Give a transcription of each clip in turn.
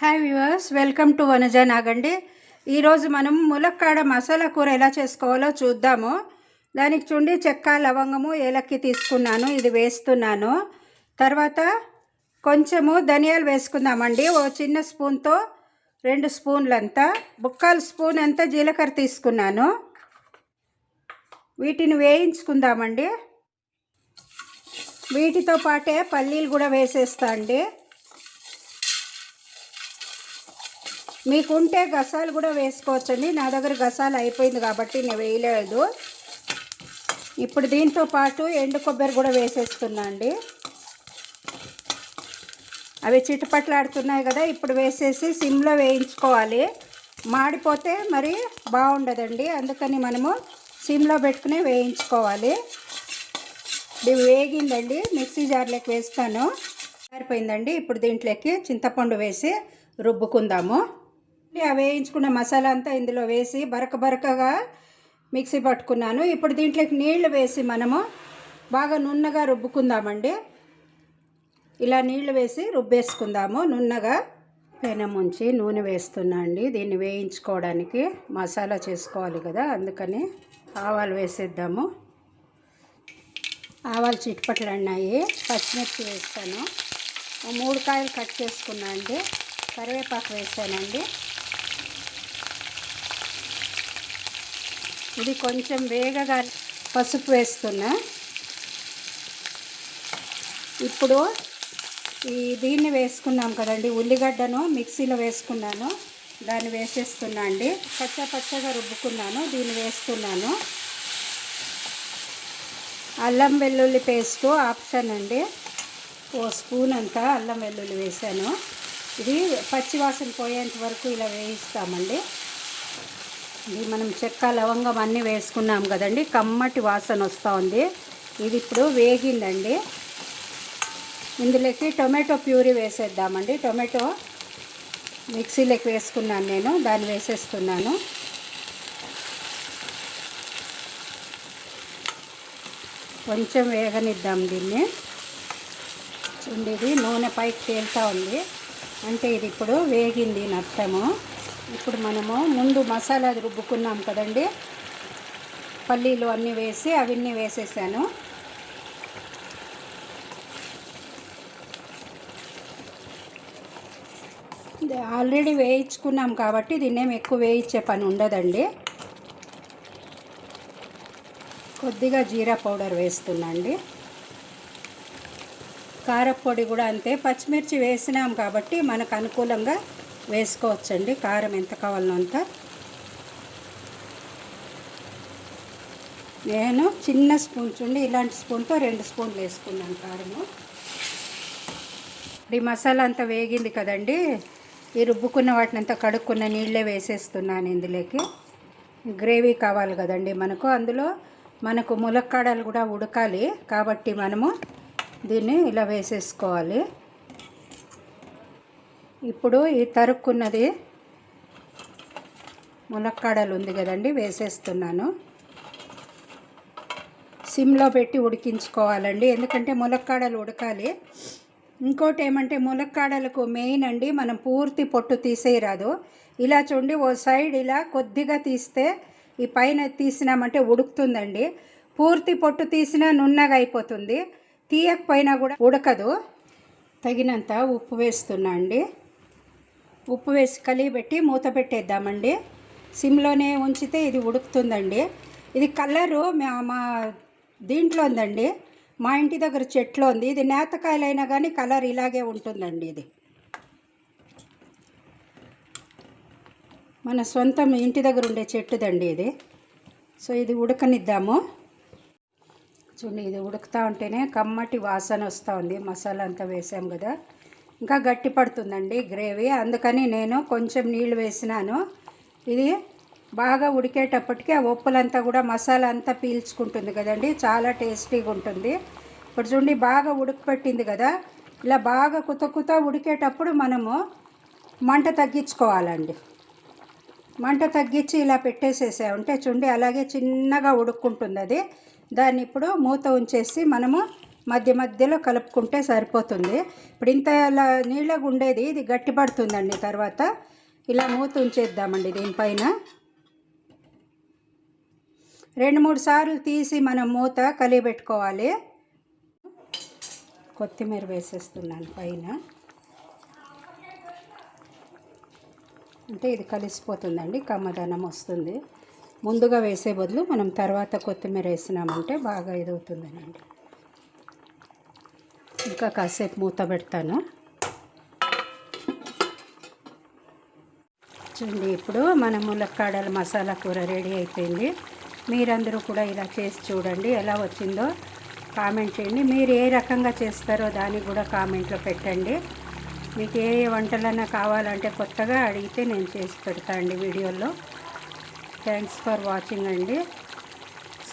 Hi viewers welcome to Vanaja నాగండి ఈరోజు మనం ములక్కాడ మసాలా కూర ఎలా చేసుకోవాలో చూద్దాము. దానికి చూడండి చెక్క లవంగము ఏలక్కి తీసుకున్నాను ఇది వేస్తున్నాను. తర్వాత కొంచెము ధనియాలు వేసుకుందామండి. ఓ చిన్న స్పూన్తో రెండు స్పూన్లంతా. బుక్కాలు స్పూన్ అంతా జీలకర్ర తీసుకున్నాను. వీటిని వేయించుకుందామండి. వీటితో పాటే పల్లీలు కూడా వేసేస్తా అండి. మీకుంటే గసాలు కూడా వేసుకోవచ్చండి. నా దగ్గర గసాలు అయిపోయింది కాబట్టి నేను వేయలేదు. ఇప్పుడు దీంతో పాటు ఎండు కొబ్బరి కూడా వేసేస్తున్నా అండి. అవి చిటపట్లాడుతున్నాయి కదా ఇప్పుడు వేసేసి సిమ్లో వేయించుకోవాలి. మాడిపోతే మరి బాగుండదండి. అందుకని మనము సిమ్లో పెట్టుకుని వేయించుకోవాలి. ఇది వేగిందండి. మిక్సీ జార్లోకి వేస్తాను. సరిపోయిందండి ఇప్పుడు దీంట్లోకి చింతపండు వేసి రుబ్బుకుందాము. ఆ వేయించుకున్న మసాలా అంతా ఇందులో వేసి బరక బరకగా మిక్సీ పట్టుకున్నాను. ఇప్పుడు దీంట్లోకి నీళ్ళు వేసి మనము బాగా నున్నగా రుబ్బుకుందామండి. ఇలా నీళ్ళు వేసి రుబ్బేసుకుందాము. నున్నగా పెనం ఉంచి నూనె వేస్తున్నా అండి. దీన్ని వేయించుకోవడానికి మసాలా చేసుకోవాలి కదా అందుకని ఆవాలు వేసేద్దాము. ఆవాలు చిట్పట్లు అన్నాయి. పచ్చిమిర్చి వేస్తాను. మూడు కాయలు కట్ చేసుకున్నా అండి. కరివేపాకు వేసానండి. ఇది కొంచెం వేగగా పసుపు వేస్తున్నా. ఇప్పుడు ఈ దీన్ని వేసుకున్నాం కదండి ఉల్లిగడ్డను మిక్సీలో వేసుకున్నాను. దాన్ని వేసేస్తున్నా అండి. పచ్చ పచ్చగా రుబ్బుకున్నాను దీన్ని వేస్తున్నాను. అల్లం వెల్లుల్లి పేస్టు ఆప్షన్ అండి. ఓ స్పూన్ అంతా అల్లం వెల్లుల్లి వేసాను ఇది పచ్చివాసన పోయేంత వరకు ఇలా వేయిస్తామండి. ఇది మనం చెక్క లవంగం అన్నీ వేసుకున్నాం కదండి. కమ్మటి వాసన వస్తూ ఉంది. ఇది ఇప్పుడు వేగిందండి. ఇందులోకి టొమాటో ప్యూరీ వేసేద్దామండి. టొమాటో మిక్సీలోకి వేసుకున్నాను నేను. దాన్ని వేసేస్తున్నాను. కొంచెం వేగనిద్దాం దీన్ని. చూడండి ఇది నూనె పైకి తేలుతూ ఉంది. అంటే ఇది ఇప్పుడు వేగింది నత్తము. ఇప్పుడు మనము ముందు మసాలా రుబ్బుకున్నాం కదండి. పల్లీలు అన్నీ వేసి అవన్నీ వేసేసాను. ఆల్రెడీ వేయించుకున్నాం కాబట్టి దీన్నేం ఎక్కువ వేయించే పని ఉండదండి. కొద్దిగా జీరా పౌడర్ వేస్తున్నాండి. కారపొడి కూడా అంతే. పచ్చిమిర్చి వేసినాం కాబట్టి మనకు అనుకూలంగా వేసుకోవచ్చండి. కారం ఎంత కావాలో అంత. నేను చిన్న స్పూన్ చూడండి ఇలాంటి స్పూన్తో రెండు స్పూన్లు వేసుకున్నాను కారము. ఈ మసాలా అంతా వేగింది కదండి. ఈ రుబ్బుకున్న వాటిని అంతా కడుక్కున్న నీళ్ళే వేసేస్తున్నాను ఇందులోకి. గ్రేవీ కావాలి కదండి మనకు. అందులో మనకు ములక్కాడలు కూడా ఉడకాలి కాబట్టి మనము దీన్ని ఇలా వేసేసుకోవాలి. ఇప్పుడు ఈ తరుక్కున్నది ములక్కాడలు ఉంది కదండి వేసేస్తున్నాను. సిమ్లో పెట్టి ఉడికించుకోవాలండి ఎందుకంటే ములక్కాడలు ఉడకాలి. ఇంకోటి ఏమంటే ములక్కాడలకు మెయిన్ అండి మనం పూర్తి పొట్టు తీసేయరాదు. ఇలా చూడండి ఓ సైడ్ ఇలా కొద్దిగా తీస్తే ఈ పైన తీసినామంటే ఉడుకుతుందండి. పూర్తి పొట్టు తీసినా నున్నగా అయిపోతుంది. తీయకపోయినా కూడా ఉడకదు. తగినంత ఉప్పు వేస్తున్నా అండి. ఉప్పు వేసి కలిగిపెట్టి మూత పెట్టేద్దామండి. సిమ్లోనే ఉంచితే ఇది ఉడుకుతుందండి. ఇది కలరు మా మా దీంట్లో ఉందండి. మా ఇంటి దగ్గర చెట్లో ఉంది. ఇది నేతకాయలైనా కానీ కలర్ ఇలాగే ఉంటుందండి ఇది. మన సొంతం ఇంటి దగ్గర ఉండే చెట్టుదండి ఇది. సో ఇది ఉడకనిద్దాము. చూడండి ఇది ఉడుకుతూ ఉంటేనే కమ్మటి వాసన వస్తూ ఉంది. మసాలా అంతా వేసాం కదా. ఇంకా గట్టి పడుతుందండి గ్రేవీ. అందుకని నేను కొంచెం నీళ్ళు వేసినాను. ఇది బాగా ఉడికేటప్పటికి ఆ ఉప్పులంతా కూడా మసాలా అంతా పీల్చుకుంటుంది కదండి. చాలా టేస్టీగా ఉంటుంది. ఇప్పుడు చూడండి బాగా ఉడకపెట్టింది కదా. ఇలా బాగా కుత కుత ఉడికేటప్పుడు మనము మంట తగ్గించుకోవాలండి. మంట తగ్గించి ఇలా పెట్టేసేసామంటే చూడండి అలాగే చిన్నగా ఉడుక్కుంటుంది అది. దాన్ని ఇప్పుడు మూత ఉంచేసి మనము మధ్య మధ్యలో కలుపుకుంటే సరిపోతుంది. ఇప్పుడు ఇంత ఇలా నీళ్ళగా ఉండేది ఇది గట్టిపడుతుందండి తర్వాత. ఇలా మూత ఉంచేద్దామండి దీనిపైన. రెండు మూడు సార్లు తీసి మనం మూత కలిపెట్టుకోవాలి కొత్తిమీర వేసేస్తున్నాను పైన. అంటే ఇది కలిసిపోతుందండి కమ్మదనం వస్తుంది. ముందుగా వేసే బదులు మనం తర్వాత కొత్తిమీర వేసినామంటే బాగా ఇదవుతుందనండి ఇంకా కాసేపు మూత పెడతాను. చూడండి ఇప్పుడు మన ములక్కాడల మసాలా కూర రెడీ అయిపోయింది. మీరందరూ కూడా ఇలా చేసి చూడండి ఎలా వచ్చిందో కామెంట్ చేయండి. మీరు ఏ రకంగా చేస్తారో దానికి కూడా కామెంట్లో పెట్టండి. మీకు ఏ ఏ వంటలన్నా కావాలంటే కొత్తగా అడిగితే నేను చేసి పెడతా అండి వీడియోలో. థ్యాంక్స్ ఫర్ వాచింగ్ అండి.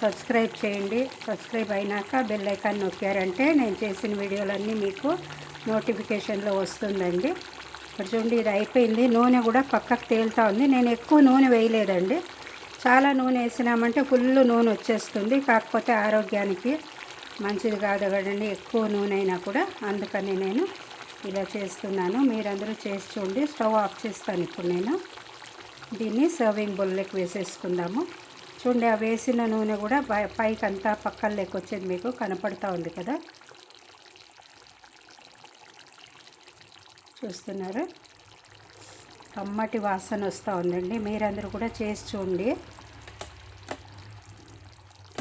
సబ్స్క్రైబ్ చేయండి. సబ్స్క్రైబ్ అయినాక బెల్ ఐకాన్ నొక్కారంటే నేను చేసిన వీడియోలన్నీ మీకు నోటిఫికేషన్లో వస్తుందండి. ఇప్పుడు చూడండి ఇది అయిపోయింది. నూనె కూడా పక్కకు తేలుతూ ఉంది. నేను ఎక్కువ నూనె వేయలేదండి. చాలా నూనె వేసినామంటే ఫుల్ నూనె వచ్చేస్తుంది. కాకపోతే ఆరోగ్యానికి మంచిది కాదు కదండి. ఎక్కువ నూనె అయినా కూడా. అందుకని నేను ఇలా చేస్తున్నాను. మీరందరూ చేసి చూడండి. స్టవ్ ఆఫ్ చేస్తాను ఇప్పుడు నేను. దీన్ని సర్వింగ్ బౌల్లోకి వేసేసుకుందాము. చూడండి ఆ వేసిన నూనె కూడా పై పైకి అంతా పక్కన లేకొచ్చేది మీకు కనపడతా ఉంది కదా. చూస్తున్నారు? కమ్మటి వాసన వస్తూ ఉందండి. మీరందరూ కూడా చేసి చూడండి.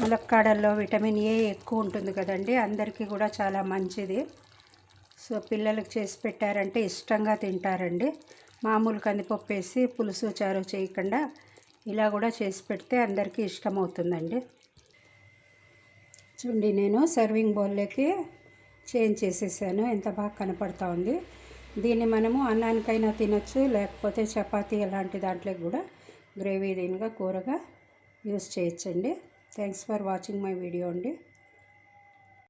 ములక్కాడల్లో విటమిన్ ఏ ఎక్కువ ఉంటుంది కదండి అందరికీ కూడా చాలా మంచిది. సో పిల్లలకు చేసి పెట్టారంటే ఇష్టంగా తింటారండి. మామూలు కందిపప్పు వేసి పులుసు చారు చేయకుండా ఇలా కూడా చేసి పెడితే అందరికీ ఇష్టమవుతుందండి. చూడండి నేను సర్వింగ్ బౌల్లోకి చేంజ్ చేసేసాను. ఎంత బాగా కనపడతా ఉంది. దీన్ని మనము అన్నానికైనా తినొచ్చు లేకపోతే చపాతీ అలాంటి దాంట్లో కూడా గ్రేవీ దీనిగా కూరగా యూస్ చేయొచ్చండి. Thanks for watching my video అండి.